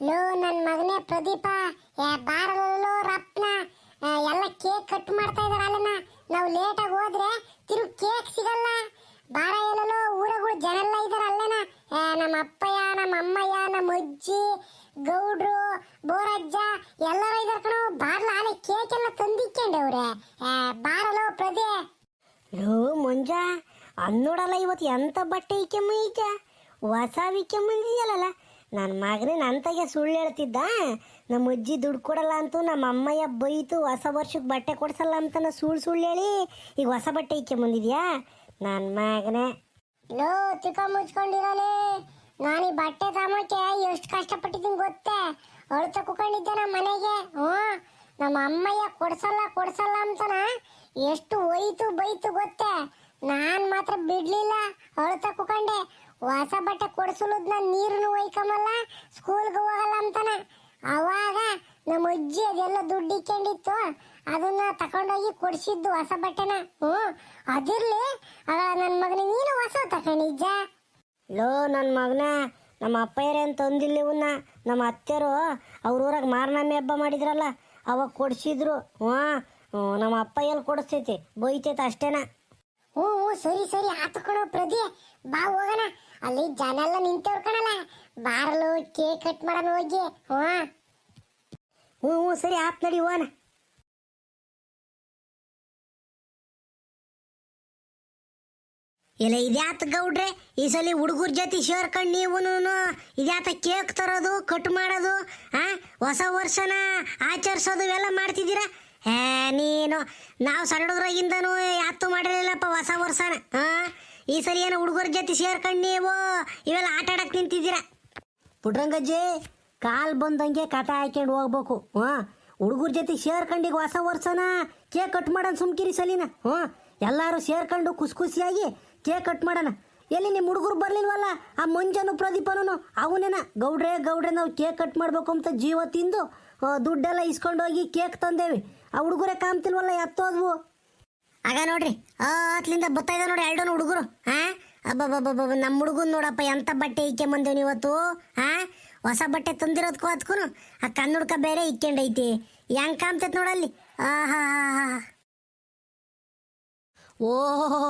Low ನನ್ನ ಮಗನೇ ಪ್ರದೀಪ. ಏ ಬಾರಲೋ ರಪ್ನ ಎಲ್ಲ ಕೇಕ್ ಕಟ್ ಮಾಡ್ತಾ ಇದಾರೆ ಅಲ್ಲನ. ನಾವು ಲೇಟಾಗಿ ಹೋದ್ರೆ ತಿರುಗಿ ಕೇಕ್ ಸಿಗಲ್ಲ. ಬಾರ ಎಲ್ಲೋ ಊರಗಳು ಜನ ಎಲ್ಲ ಇದಾರೆ ಅಲ್ಲನ. ನಮ್ಮ ಅಪ್ಪಯ್ಯ ನಮ್ಮ ಅಮ್ಮಯ್ಯ ನಮ್ಮ ಅಜ್ಜಿ, ಗೌಡ್ರು, ಬೋರಜ್ಜ, ಎಲ್ಲರೂ ಇದಾರೆ ಕಣೋ. ಬಾರ್ಲ ಆಲೆ ಕೇಕ್ ಎಲ್ಲ ತಂದಿಕ್ಕೊಂಡವ್ರೆ ಬಾರಲೋ ಪ್ರದೇ. ಲೋ, ಮಂಜ ಅನ್ನೋಡಲ್ಲ ಇವತ್ತು ಎಂತ ಬಟ್ಟೆ ಇಕ್ಕೆಮ್ಮ ಈಕ ಹೊಸ ಇಕ್ಕೆಂಬಂದಿದೆಯಲ್ಲ ನನ್ನ ಮಗನೇ ನಂತಾಗೆ ಸುಳ್ಳು ಹೇಳ್ತಿದ್ದ? ನಮ್ಮ ಅಜ್ಜಿ ದುಡ್ಡು ಕೊಡಲ್ಲ ಅಂತೂ ನಮ್ಮ ಅಮ್ಮಯ್ಯ ಬೈತು ಹೊಸ ವರ್ಷಕ್ಕೆ ಬಟ್ಟೆ ಕೊಡಿಸಲ್ಲ ಅಂತ ಸುಳ್ಳು ಸುಳ್ಳು ಹೇಳಿ ಈಗ ಹೊಸ ಬಟ್ಟೆ ಇಕ್ಕೆಂಬಂದಿದ್ಯಾ ನನ್ನ ಮಗನೇ. ಲೋ ತಿಕ್ಕ ಮುಚ್ಕೊಂಡಿರೋನೆ ನಾನು. ಈ ಬಟ್ಟೆ ತಮ್ಮಕ್ಕೆ ಎಷ್ಟು ಕಷ್ಟಪಟ್ಟಿದ್ದೀನಿ ಗೊತ್ತೇ? ಅಳ್ತ ಕುಕೊಂಡಿದ್ದೆ ನಮ್ಮ ಮನೆಗೆ, ಹ್ಞೂ. ನಮ್ಮ ಅಮ್ಮಯ್ಯ ಕೊಡ್ಸಲ್ಲ ಕೊಡ್ಸಲ್ಲ ಅಂತನ ಎಷ್ಟು ಒಯ್ತು ಬೈತು ಗೊತ್ತೇ? ನಾನು ಮಾತ್ರ ಬಿಡಲಿಲ್ಲ, ಅಳ್ತ ಕುಕೊಂಡೆ ಹೊಸ ಬಟ್ಟೆ ಕೊಡಿಸಲುದ್ ನಾನು ನೀರನ್ನು ಒಯ್ಕಮಲ್ಲ ಸ್ಕೂಲ್ಗೆ ಹೋಗಲ್ಲ ಅಂತಾನೆ ಅವಾಗ ನಮ್ಮ ಅಜ್ಜಿ ಅದೆಲ್ಲ ದುಡ್ಡು ಇಕ್ಕೊಂಡಿತ್ತು ಅದನ್ನ ತಕೊಂಡೋಗಿ ಕೊಡಿಸಿದ್ದು ಹೊಸ ಬಟ್ಟೆನ. ಹ್ಞೂ, ಅದಿರಲಿ ನನ್ನ ಮಗನ ನೀನು ಹೊಸ ತಕೊಂಡಿಜ್ಜ ಲೋ ನನ್ನ ಮಗನ, ನಮ್ಮ ಅಪ್ಪಯ್ಯರೇನು ತಂದಿಲ್ಲ ಇವನ್ನ ನಮ್ಮ ಅತ್ತೆರು ಅವ್ರ ಊರಾಗ ಮಾರನಾಮಿ ಹಬ್ಬ ಮಾಡಿದ್ರಲ್ಲ, ಅವಾಗ ಕೊಡಿಸಿದ್ರು. ಹ್ಞೂ ನಮ್ಮ ಅಪ್ಪ ಎಲ್ಲಿ ಕೊಡಿಸ್ತೈತಿ? ಬೈತೈತೆ ಅಷ್ಟೇನಾ. ಹ್ಞೂ ಸರಿ ಸರಿ, ಆತು ಪ್ರದಿ ಬಾ ಹೋಗೋಣ. ಅಲ್ಲಿ ಜನ ಎಲ್ಲ ನಿಂತವ್ರು ಕಣಲ್ಲ. ಬಾರಲು ಕೇಕ್ ಕಟ್ ಮಾಡೋಣ ಹೋಗಿ. ಹ್ಞೂ. ಹ್ಞೂ ಸರಿ, ಆತ್ ನಡಿ ಹೋನ ಇಲ್ಲ ಇದ್ಯಾತ ಗೌಡ್ರೆ? ಈ ಸಲ ಹುಡುಗರ ಜೊತೆ ಸೇರ್ಕೊಂಡು ನೀವು ಇದ್ಯಾತ ಕೇಕ್ ತರೋದು, ಕಟ್ ಮಾಡೋದು, ಆ? ಹೊಸ ವರ್ಷನ ಆಚರಿಸೋದು ಇವೆಲ್ಲ ಮಾಡ್ತಿದ್ದೀರಾ? ನೀನು, ನಾವು ಸಣ್ಣ ಹುಡುಗರಾಗಿಂದನೂ ಯಾತು ಮಾಡಿರಲಿಲ್ಲಪ್ಪ ಹೊಸ ವರ್ಷನ ಹಾ ಈ ಸರಿ ಏನೋ ಹುಡುಗರ ಜೊತೆ ಸೇರ್ಕೊಂಡು ನೀವು ಇವೆಲ್ಲ ಆಟ ಆಡಕ್ಕೆ ನಿಂತಿದ್ದೀರಾ? ಪುಟ್ರಂಗಜ್ಜಿ, ಕಾಲ್ ಬಂದಂಗೆ ಕಟ ಹಾಕ್ಯಂಡು ಹೋಗ್ಬೇಕು ಹಾಂ ಹುಡುಗರ ಜೊತೆ ಸೇರ್ಕೊಂಡು ಈಗ ಹೊಸ ವರ್ಷನ, ಕೇಕ್ ಕಟ್ ಮಾಡೋಣ ಸುಮ್ಕಿರಿ ಸಲಿನ ಹ್ಞೂ ಎಲ್ಲರೂ ಸೇರ್ಕೊಂಡು ಖುಷಿ ಖುಷಿಯಾಗಿ ಕೇಕ್ ಕಟ್ ಮಾಡೋಣ. ಎಲ್ಲಿ ನಿಮ್ಮ ಹುಡುಗರು ಬರಲಿಲ್ವಲ್ಲ, ಆ ಮಂಜನು ಪ್ರದೀಪನೂ ಅವನೇನ, ಗೌಡ್ರೆ ಗೌಡ್ರೆ, ನಾವು ಕೇಕ್ ಕಟ್ ಮಾಡ್ಬೇಕು ಅಂತ ಜೀವ ತಿಂದು ದುಡ್ಡೆಲ್ಲ ಇಸ್ಕೊಂಡು ಹೋಗಿ ಕೇಕ್ ತಂದೇವಿ. ಆ ಹುಡುಗರೇ ಕಾಮ್ತಿಲ್ವಲ್ಲ ಎತ್ತೋದ್ವು. ಆಗ ನೋಡ್ರಿ ಆತ್ಲಿಂದ ಇದ್ದ ನೋಡಿ ಎರಡು ಹುಡುಗರು. ಹಾ ಅಬ್ಬಬ್ಬಬ್ಬ ನಮ್ಮ ಹುಡುಗನ್ ನೋಡಪ್ಪ, ಎಂತ ಬಟ್ಟೆ ಇಕ್ಕೊಂಬಂದೇವ್ ಇವತ್ತು ಹಾ ಹೊಸ ಬಟ್ಟೆ ತಂದಿರೋದಕ್ಕೂ ಅದಕ್ಕೂ ಆ ಕನ್ನಡಕ ಬೇರೆ ಇಕ್ಕೊಂಡೈತಿ. ಹೆಂಗ್ ಕಾಮ್ತೈತ್ ನೋಡಲ್ಲಿ? ಆಹಾ ಓಹೋ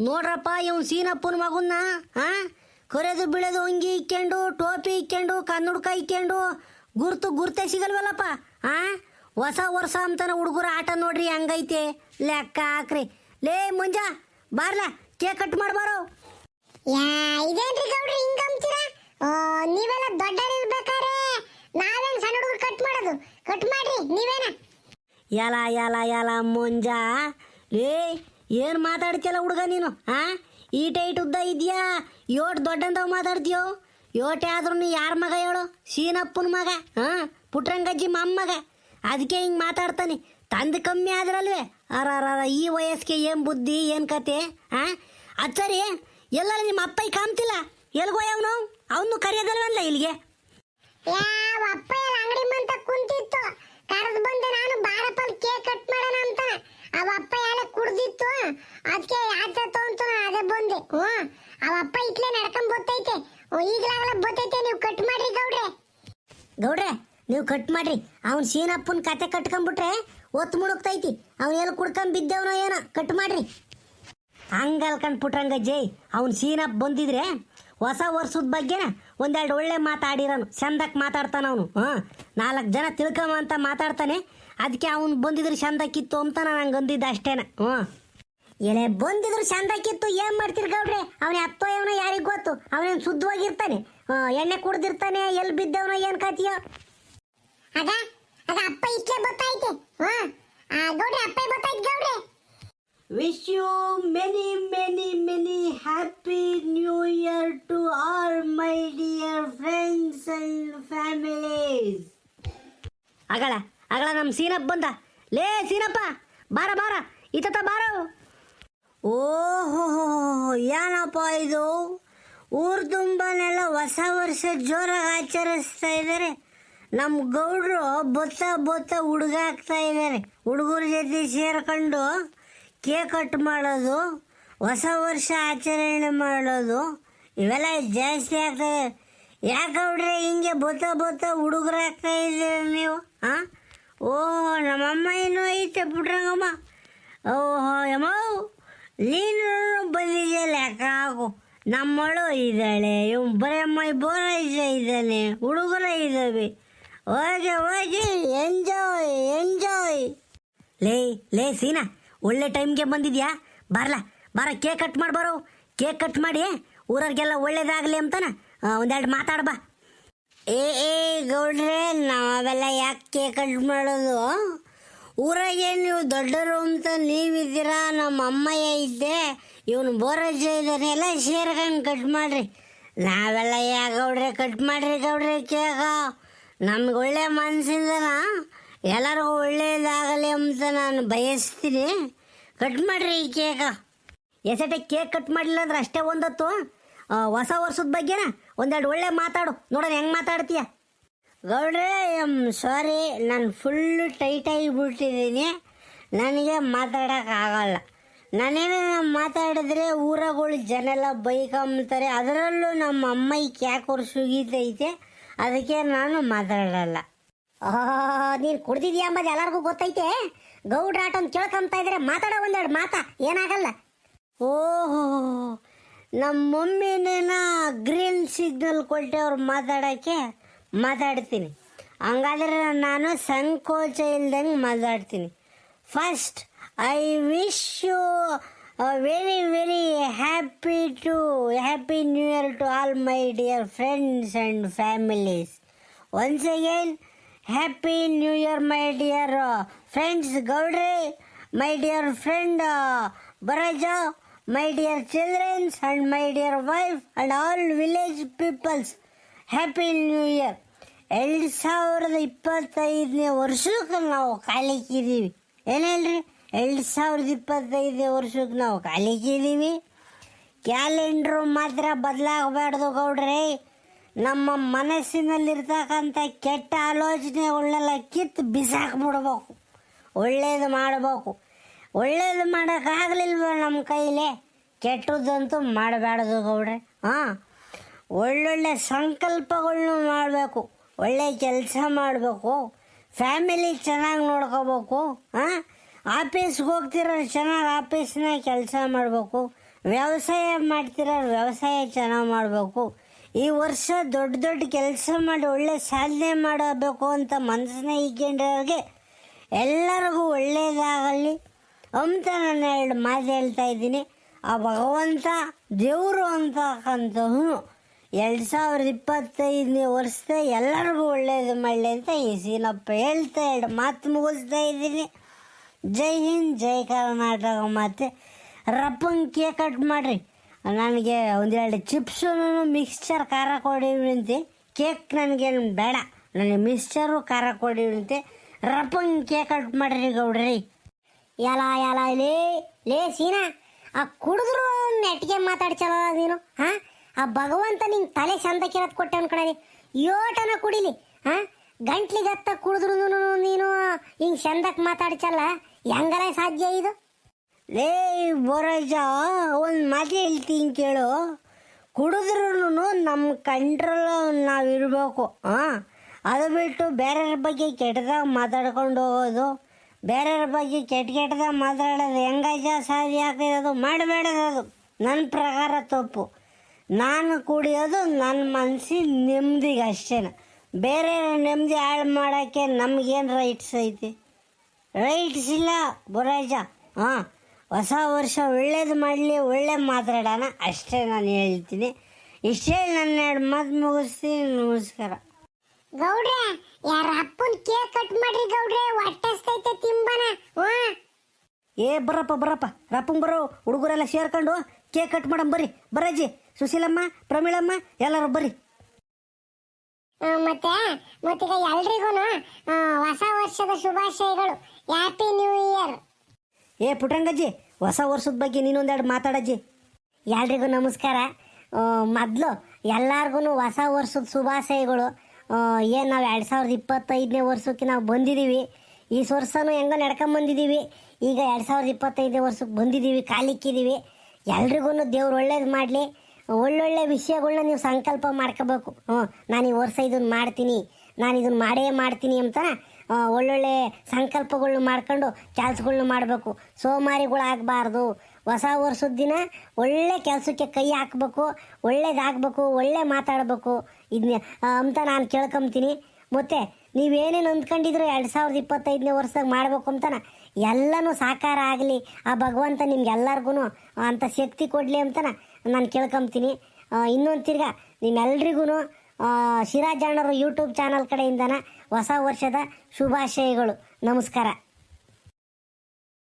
ನೋಡ್ರಪ್ಪ ಇವ್ ಸೀನಪ್ಪನ ಮಗುನ್ನ ಹಾ ಕೊರೆದು ಬೀಳೋದು ಅಂಗಿ ಇಕ್ಕೊಂಡು, ಟೋಪಿ ಇಕ್ಕೊಂಡು, ಕನ್ನಡಕ ಇಕ್ಕೊಂಡು ಗುರ್ತು ಗುರ್ತೇ ಸಿಗಲ್ವಲ್ಲಪ್ಪ ಆ? ಹೊಸ ವರ್ಷ ಅಂತಾನೆ ಹುಡುಗರ ಆಟ ನೋಡ್ರಿ ಹಂಗೈತೆ. ಲೆಕ್ಕ ಹಾಕ್ರಿ. ಲೇ ಮುಂಜ ಬಾರ್ಲ ಕೇಕ್ ಕಟ್ ಮಾಡ್ಬಾರೋ ಯಾ ಇದೇನ್ರಿ ಗೌಡ್ರಿ ಹಿಂಗ್ ಅಂತೀರಾ? ನೀವೆಲ್ಲ ದೊಡ್ಡರಿರ್ಬೇಕಾರೆ ನಾವೇನ್ ಸಣ್ಣ ಹುಡುಗರು ಕಟ್ ಮಾಡೋದು? ಕಟ್ ಮಾಡ್ರಿ ನೀವೇನ? ಎಲ್ಲ ಎಲ್ಲ ಎಲ್ಲ ಮುಂಜಾ. ಲೇ ಏನು ಮಾತಾಡ್ತಿಯಲ್ಲ ಹುಡುಗ ನೀನು ಆ? ಈಟ ಈಟ್ ಉದ್ದ ಇದೆಯಾ? ಯೋಟ್ ದೊಡ್ಡಂದವ್ ಮಾತಾಡ್ತೀಯೋ? ಯೋಟೆ ಆದ್ರೂ ಯಾರ ಮಗ ಹೇಳು? ಸೀನಪ್ಪನ ಮಗ, ಹಾಂ? ಪುಟ್ರಂಗಜ್ಜಿ ಮೊಮ್ಮಗ ಅದಕ್ಕೆ ಹಿಂಗೆ ಮಾತಾಡ್ತಾನೆ. ತಂದು ಕಮ್ಮಿ ಆದ್ರಲ್ವೇ? ಅರ ಅರ ಈ ವಯಸ್ಸಿಗೆ ಏನು ಬುದ್ಧಿ, ಏನು ಕತೆ, ಹಾಂ? ಅದು ಸರಿ ನಿಮ್ಮ ಅಪ್ಪ ಕಾಮ್ತಿಲ್ಲ ಎಲ್ಗೋ ಅವನು? ಅವನು ಕರೆಯೋದಲ್ವಲ್ಲ ಇಲ್ಲಿಗೆ? ಯಾವ ಅಪ್ಪ ಅಂಗಡಿ ಮಂತ ಕುಂತಿತ್ತು? ಕರೆದು ಬಂದೆ ನಾನು ಕೇಕ್ ಮಾಡೋಣ ಅವ ಅಪ್ಪ ಅದಕ್ಕೆ ಅದೇ ಬಂದೆ. ಹ್ಞೂ ಅವ ಅಪ್ಪ ಇಟ್ಲೆ ನಡ್ಕೊಂಡ್ ಬತ್ತೈತೆ ಬತ್ತೈತೆ, ನೀವು ಕಟ್ ಮಾಡ್ರಿ ಗೌಡ್ರೆ. ಗೌಡ್ರೆ, ನೀವು ಕಟ್ ಮಾಡ್ರಿ. ಅವ್ನು ಸೀನಪ್ಪನ ಕತೆ ಕಟ್ಕೊಂಡ್ಬಿಟ್ರೆ ಒತ್ತು ಮುಡುಕ್ತೈತಿ ಅವ್ನು ಎಲ್ಲಿ ಕುಡ್ಕೊಂಡ್ ಬಿದ್ದವನೋ ಏನೋ ಕಟ್ ಮಾಡ್ರಿ. ಹಂಗಲ್ಕಂಡ್ ಪುಟ್ರಂಗ ಜೈ, ಅವ್ನ ಸೀನಪ್ಪ ಬಂದಿದ್ರೆ ಹೊಸ ವರ್ಷದ ಬಗ್ಗೆನ ಒಂದೆರಡು ಒಳ್ಳೆ ಮಾತಾಡಿರೋನು ಚಂದಕ್ಕೆ ಮಾತಾಡ್ತಾನ ಅವನು. ಹಾಂ, ನಾಲ್ಕು ಜನ ತಿಳ್ಕೊಂಬ ಅಂತ ಮಾತಾಡ್ತಾನೆ. ಅದಕ್ಕೆ ಅವ್ನು ಬಂದಿದ್ರೆ ಚಂದಕ್ಕಿತ್ತು ಅಂತ ನಾನು ಹಂಗೆ ಅಂದಿದ್ದೆ ಅಷ್ಟೇನ. ಹ್ಞೂ ಎಲೆ ಬಂದಿದ್ರು ಚಂದಕ್ಕಿತ್ತು ಏನ್ ಮಾಡ್ತೀರಿ ಗೌಡ್ರೆ? ಅವನ ಅತ್ತೋ ಅವನ ಯಾರಿಗ್ ಗೊತ್ತು? ಅವನೇನು ಶುದ್ಧವಾಗಿರ್ತಾನೆ? ಎಣ್ಣೆ ಕುಡ್ದಿರ್ತಾನೆ ಎಲ್ಲಿ ಬಿದ್ದವನ ಏನ್ ಕತಿಯೋ? ಅದ ಅದ ಅಪ್ಪ ಇಷ್ಟೇ ಗೊತ್ತಾಯ್ತು. ಗೌಡ್ರೆ ಅಪ್ಪ ಗೊತ್ತಾಯ್ತು ಗೌಡ್ರೆ? Wish you many many many happy new year to all my dear friends and families ಅಗಳ ಅಗಳ ನಮ್ಮ ಸೀನಪ್ಪ ಬಂದ. ಲೇ ಸೀನಪ್ಪ ಬಾರ ಬಾರ ಇತ್ತ ಬಾರೋ. ಓಹೋ ಏನಪ್ಪ ಇದು? ಊರು ತುಂಬನೆಲ್ಲ ಹೊಸ ವರ್ಷ ಜೋರಾಗಿ ಆಚರಿಸ್ತಾ ಇದ್ದಾರೆ ನಮ್ಮ ಗೌಡ್ರು ಬೊತ್ತ ಬೊತ್ತ ಹುಡುಗಾಕ್ತಾ ಇದ್ದಾರೆ ಹುಡುಗರ ಜೊತೆ ಸೇರ್ಕೊಂಡು ಕೇಕ್ ಕಟ್ ಮಾಡೋದು, ಹೊಸ ವರ್ಷ ಆಚರಣೆ ಮಾಡೋದು, ಇವೆಲ್ಲ ಜಾಸ್ತಿ ಆಗ್ತದೆ ಯಾಕವ್ರೆ ಹಿಂಗೆ ಬೊತ್ತ ಬೊತ್ತ ಹುಡುಗರು ಹಾಕ್ತಾ ಇದ್ದೀರ ನೀವು ಹಾಂ ಓ ನಮ್ಮಮ್ಮ ಏನೋ ಐತೆ ಬಿಡ್ರಂಗಮ್ಮ. ಓಹೋ, ಯಮ್ಮ! ನೀನು ಬಂದಿದೆಯಲ್ಲ ಯಾಕಾಗು ನಮ್ಮಳು ಇದ್ದಾಳೆ ಇವ್ ಅಮ್ಮ ಇಬ್ಬರ ಇದ್ದಾನೆ, ಹುಡುಗರ ಇದ್ದಾವೆ. ಹೋಗಿ ಹೋಗಿ ಎಂಜಾಯ್ ಎಂಜಾಯ್ ಲೇ ಲೇ, ಸೀನಾ, ಒಳ್ಳೆ ಟೈಮ್ಗೆ ಬಂದಿದ್ಯಾ? ಬರಲ್ಲ ಬರ, ಕೇಕ್ ಕಟ್ ಮಾಡಿ, ಬರೋ. ಕೇಕ್ ಕಟ್ ಮಾಡಿ, ಊರವ್ರಿಗೆಲ್ಲ ಒಳ್ಳೇದಾಗಲಿ ಅಂತಾನ? ಒಂದೆರಡು ಮಾತಾಡ್ಬಾ ಏ ಏ, ಗೌಡ್ರೆ, ನಾವೆಲ್ಲ ಯಾಕೆ ಕೇಕ್ ಕಟ್ ಮಾಡೋದು? ಊರಾಗೆ ನೀವು ದೊಡ್ಡರು ಅಂತ ನೀವಿದ್ದೀರಾ? ನಮ್ಮ ಅಮ್ಮಯ್ಯ ಇದ್ದೆ. ಇವನು ಬೋರಜ್ಜ ಇದ್ದಾನೆ. ಎಲ್ಲ ಸೇರ್ಕೊಂಡು ಕಟ್ ಮಾಡ್ರಿ. ನಾವೆಲ್ಲ ಯಾ ಗೌಡ್ರೆ ಕಟ್ ಮಾಡ್ರಿ ಗೌಡ್ರೆ ಕೇಗ. ನಮ್ಗೆ ಒಳ್ಳೆ ಮನಸ್ಸಿಂದನ ಎಲ್ಲರಿಗೂ ಒಳ್ಳೆಯದಾಗಲಿ ಅಂತ ನಾನು ಬಯಸ್ತೀನಿ. ಕಟ್ ಮಾಡ್ರಿ ಈ ಕೇಕ ಎಸಟೆ ಕೇಕ್ ಕಟ್ ಮಾಡಲಿಲ್ಲ ಅಂದ್ರೆ ಅಷ್ಟೇ ಒಂದತ್ತು. ಹೊಸ ವರ್ಷದ ಬಗ್ಗೆನ ಒಂದೆರಡು ಒಳ್ಳೆ ಮಾತಾಡು. ನೋಡೋಣ ಹೆಂಗೆ ಮಾತಾಡ್ತೀಯ? ಗೌಡ್ರೆ ಸಾರಿ ನಾನು ಫುಲ್ಲು ಟೈಟಾಗಿ ಬಿಟ್ಟಿದ್ದೀನಿ. ನನಗೆ ಮಾತಾಡೋಕ್ಕಾಗಲ್ಲ ನಾನೇನು ಮಾತಾಡಿದ್ರೆ ಊರಗಳು ಜನ ಎಲ್ಲ ಬೈಕೊಂಬ್ತಾರೆ ಅದರಲ್ಲೂ ನಮ್ಮ ಅಮ್ಮ ಈ ಕ್ಯಾಕೋರ್ ಸುಗೀತೈತೆ ಅದಕ್ಕೆ ನಾನು ಮಾತಾಡಲ್ಲ. ನೀನು ಕುಡ್ದಿದ್ಯಾ ಅಂಬದು ಎಲ್ಲರಿಗೂ ಗೊತ್ತೈತೆ? ಗೌಡ್ರ ಆಟೋನ್ ಅಂತ ಕೇಳ್ಕೊಂತ ಇದ್ರೆ ಮಾತಾಡೋ ಒಂದೆರಡು ಮಾತಾ, ಏನಾಗಲ್ಲ. ಓಹೋ ನಮ್ಮ ಮಮ್ಮಿನೇನ ಗ್ರೀನ್ ಸಿಗ್ನಲ್ ಕೊಟ್ಟೆ ಅವ್ರು ಮಾತಾಡೋಕ್ಕೆ. ಮಾತಾಡ್ತೀನಿ. ಹಂಗಾದ್ರೆ ನಾನು ಸಂಕೋಚ ಇಲ್ದಂಗೆ ಮಾತಾಡ್ತೀನಿ. First I wish you very very happy to happy new year to all my dear friends and families once again happy new year my dear friends ಗೌಡ್ರಿ my dear friend ಬರಜ my dear childrens and my dear wife and all village peoples happy new year ಎರಡು ಸಾವಿರದ ಇಪ್ಪತ್ತೈದನೇ ವರ್ಷಕ್ಕೆ ನಾವು ಕಾಲಿಕ್ಕಿದ್ದೀವಿ. ಏನೇಳ್ರಿ ಎರಡು ಸಾವಿರದ ಇಪ್ಪತ್ತೈದನೇ ವರ್ಷಕ್ಕೆ ನಾವು ಕಾಲಿಕ್ಕಿದ್ದೀವಿ. ಕ್ಯಾಲೆಂಡ್ರು ಮಾತ್ರ ಬದಲಾಗಬಾರ್ದು ಗೌಡ್ರೆ. ನಮ್ಮ ಮನಸ್ಸಿನಲ್ಲಿರ್ತಕ್ಕಂಥ ಕೆಟ್ಟ ಆಲೋಚನೆಗಳನ್ನೆಲ್ಲ ಕಿತ್ತು ಬಿಸಾಕ್ಬಿಡ್ಬೇಕು. ಒಳ್ಳೇದು ಮಾಡಬೇಕು. ಒಳ್ಳೇದು ಮಾಡೋಕ್ಕಾಗಲಿಲ್ವ ನಮ್ಮ ಕೈಲೇ? ಕೆಟ್ಟದ್ದಂತೂ ಮಾಡಬಾರ್ದು ಗೌಡ್ರೆ. ಹಾಂ, ಒಳ್ಳೊಳ್ಳೆ ಸಂಕಲ್ಪಗಳನ್ನೂ ಮಾಡಬೇಕು. ಒಳ್ಳೆ ಕೆಲಸ ಮಾಡಬೇಕು. ಫ್ಯಾಮಿಲಿ ಚೆನ್ನಾಗಿ ನೋಡ್ಕೋಬೇಕು ಹಾಂ ಆಫೀಸ್ಗೆ ಹೋಗ್ತಿರೋ ಚೆನ್ನಾಗಿ ಆಫೀಸ್ನ ಕೆಲಸ ಮಾಡಬೇಕು. ವ್ಯವಸಾಯ ಮಾಡ್ತಿರೋ ವ್ಯವಸಾಯ ಚೆನ್ನಾಗಿ ಮಾಡಬೇಕು. ಈ ವರ್ಷ ದೊಡ್ಡ ದೊಡ್ಡ ಕೆಲಸ ಮಾಡಿ ಒಳ್ಳೆ ಸಾಧನೆ ಮಾಡಬೇಕು ಅಂತ ಮನಸ್ಸನ್ನ ಇಕ್ಕೊಂಡಿರೋರಿಗೆ ಎಲ್ಲರಿಗೂ ಒಳ್ಳೆಯದಾಗಲಿ ಅಂತ ನಾನು ಎರಡು ಮಾತು ಹೇಳ್ತಾ ಇದ್ದೀನಿ. ಆ ಭಗವಂತ ದೇವರು ಅಂತಕ್ಕಂಥವನು ಎರಡು ಸಾವಿರದ ಇಪ್ಪತ್ತೈದನೇ ವರ್ಷದ ಎಲ್ಲರಿಗೂ ಒಳ್ಳೇದು ಮಳ್ಳೆ ಅಂತ ಈ ಸೀನಪ್ಪ ಹೇಳ್ತಾ ಎರಡು ಮಾತು ಮುಗಿಸ್ತಾ ಇದ್ದೀನಿ. ಜೈ ಹಿಂದ್, ಜೈ ಕರ್ನಾಟಕ ಮತ್ತೆ ರಪ್ಪಂಗೆ ಕೇಕ್ ಕಟ್ ಮಾಡಿರಿ. ನನಗೆ ಒಂದೆರಡು ಚಿಪ್ಸು ಮಿಕ್ಸ್ಚರ್ ಖಾರ ಕೊಡಿವಂತೆ ಕೇಕ್ ನನಗೇನು ಬೇಡ. ನನಗೆ ಮಿಕ್ಸ್ಚರು ಖಾರ ಕೊಡಿವಂತೆ ರಪ್ಪಂಗೆ ಕೇಕ್ ಕಟ್ ಮಾಡಿರಿ ಗೌಡ್ರಿ. ಎಲ್ಲ ಎಲ್ಲ ಲೇ ಲೇ ಸೀನಾ. ಆ ಕುಡಿದ್ರು ನೆಟ್ಗೆ ಮಾತಾಡ್ಸಲ್ಲ ನೀನು, ಹಾ? ಆ ಭಗವಂತ ನಿಂಗೆ ತಲೆ ಚಂದ ಕಿರತ್ ಕೊಟ್ಟೆ ಅನ್ಕೊಳಿ ಯೋಟನ ಕುಡಿಲಿ ಹಾ ಗಂಟ್ಲಿಗೆ ಹತ್ತ ಕುಡಿದ್ರು ನೀನು ಹಿಂಗೆ ಚಂದಕ್ಕೆ ಮಾತಾಡ್ಚಲ್ಲ? ಹೆಂಗಲ ಸಾಧ್ಯ ಇದು? ಲೇ ಬೋರಜ ಒಂದು ಮಾತು ಹೇಳ್ತೀನಿ ಕೇಳು. ಕುಡಿದ್ರೂ ನಮ್ಮ ಕಂಟ್ರೋಲ್ ನಾವು ಇರಬೇಕು ಹಾಂ ಅದು ಬಿಟ್ಟು ಬೇರೆಯವ್ರ ಬಗ್ಗೆ ಕೆಟ್ಟದಾಗ ಮಾತಾಡ್ಕೊಂಡು ಹೋಗೋದು, ಬೇರೆಯವ್ರ ಬಗ್ಗೆ ಕೆಟ್ಟ ಕೆಟ್ಟದಾಗ ಮಾತಾಡೋದು ಹೆಂಗಜ ಸಾಧ್ಯ ಆಗ್ತಿರೋದು ಮಾಡಬೇಡದು ನನ್ನ ಪ್ರಕಾರ ತಪ್ಪು. ನಾನು ಕುಡಿಯೋದು ನನ್ನ ಮನಸ್ಸಿನ ನೆಮ್ಮದಿಗೆ ಅಷ್ಟೇ ಬೇರೆ ನೆಮ್ಮದಿ ಹಾಳು ಮಾಡೋಕ್ಕೆ ನಮಗೇನು ರೈಟ್ಸ್ ಐತಿ? ರೈಟ್ಸ್ ಇಲ್ಲ ಬುರಾಜ. ಹಾಂ ಹೊಸ ವರ್ಷ ಒಳ್ಳೇದು ಮಾಡಲಿ ಒಳ್ಳೆ ಮಾತಾಡೋಣ. ಅಷ್ಟೇ ನಾನು ಹೇಳ್ತೀನಿ. ಇಷ್ಟೇ ನನ್ನ ಎರಡು ಮಾತು ಮುಗಿಸ್ತೀನಿ ನಮಸ್ಕಾರ. ಗೌಡ್ರೆ ಯಾರ ಅಪ್ಪನ ಕೇಕ್ ಕಟ್ ಮಾಡ್ರಿ ಗೌಡ್ರೆ ಹೊಟ್ಟೆಸ್ತೈತೆ ತಿಂಬನ. ಏ ಬರಪ್ಪ ಬರಪ್ಪ. ರಪ್ಪಂಗ್ ಬರೋ ಹುಡುಗರೆಲ್ಲ ಸೇರ್ಕೊಂಡು ಕೇಕ್ ಕಟ್ ಮಾಡಮ್ ಬರ್ರಿ. ಬರಜ್ಜಿ. ಸುಶೀಲಮ್ಮ ಪ್ರಮೀಳಮ್ಮ ಎಲ್ಲರೂ ಬರ್ರಿ. ಮತ್ತೆ ಮತ್ತೀಗ ಎಲ್ರಿಗೂ ಹೊಸ ವರ್ಷದ ಶುಭಾಶಯಗಳು. ಹ್ಯಾಪಿ ನ್ಯೂ ಇಯರ್ ಏ ಪುಟಂಗಜ್ಜಿ ಹೊಸ ವರ್ಷದ ಬಗ್ಗೆ ನೀನೊಂದೆರಡು ಮಾತಾಡಜ್ಜಿ. ಎಲ್ರಿಗೂ ನಮಸ್ಕಾರ. ಮೊದಲು ಎಲ್ಲಾರ್ಗು ಹೊಸ ವರ್ಷದ ಶುಭಾಶಯಗಳು. ಏನು ನಾವು ಎರಡು ಸಾವಿರದ ಇಪ್ಪತ್ತೈದನೇ ವರ್ಷಕ್ಕೆ ನಾವು ಬಂದಿದ್ದೀವಿ ಈ ವರ್ಷನೂ ಹೆಂಗೋ ನಡ್ಕೊಂಬಂದಿದ್ದೀವಿ ಈಗ ಎರಡು ಸಾವಿರದ ಇಪ್ಪತ್ತೈದನೇ ವರ್ಷಕ್ಕೆ ಬಂದಿದ್ದೀವಿ ಕಾಲಿಕ್ಕಿದ್ದೀವಿ ಎಲ್ರಿಗೂ ದೇವ್ರು ಒಳ್ಳೇದು ಮಾಡಲಿ. ಒಳ್ಳೊಳ್ಳೆ ವಿಷಯಗಳನ್ನ ನೀವು ಸಂಕಲ್ಪ ಮಾಡ್ಕೋಬೇಕು. ಹ್ಞೂ, ನಾನು ಈ ವರ್ಷ ಇದನ್ನು ಮಾಡ್ತೀನಿ, ನಾನು ಇದನ್ನು ಮಾಡೇ ಮಾಡ್ತೀನಿ ಅಂತ ಒಳ್ಳೊಳ್ಳೆ ಸಂಕಲ್ಪಗಳನ್ನ ಮಾಡ್ಕೊಂಡು ಕೆಲಸಗಳ್ನ ಮಾಡಬೇಕು. ಸೋಮಾರಿಗಳಾಗಬಾರ್ದು. ಹೊಸ ವರ್ಷದ ದಿನ ಒಳ್ಳೆ ಕೆಲಸಕ್ಕೆ ಕೈ ಹಾಕಬೇಕು, ಒಳ್ಳೇದಾಗಬೇಕು, ಒಳ್ಳೆ ಮಾತಾಡಬೇಕು. ಇದನ್ನ ಅಂತ ನಾನು ಕೇಳ್ಕೊಂತೀನಿ. ಮತ್ತು ನೀವೇನೇನು ಅಂದ್ಕೊಂಡಿದ್ರು ಎರಡು ಸಾವಿರದ ಇಪ್ಪತ್ತೈದನೇ ವರ್ಷದಾಗ ಮಾಡಬೇಕು ಅಂತನ, ಎಲ್ಲನೂ ಸಾಕಾರ ಆಗಲಿ. ಆ ಭಗವಂತ ನಿಮ್ಗೆಲ್ಲರಿಗೂ ಅಂಥ ಶಕ್ತಿ ಕೊಡಲಿ ಅಂತನ ನಾನು ಕೇಳ್ಕೊಂತೀನಿ. ಇನ್ನೊಂದು ತಿರ್ಗಾ ನಿಮ್ಮೆಲ್ರಿಗೂ ಶಿರಾಜಣ್ಣರು ಯೂಟ್ಯೂಬ್ ಚಾನಲ್ ಕಡೆಯಿಂದನ ಹೊಸ ವರ್ಷದ ಶುಭಾಶಯಗಳು. ನಮಸ್ಕಾರ.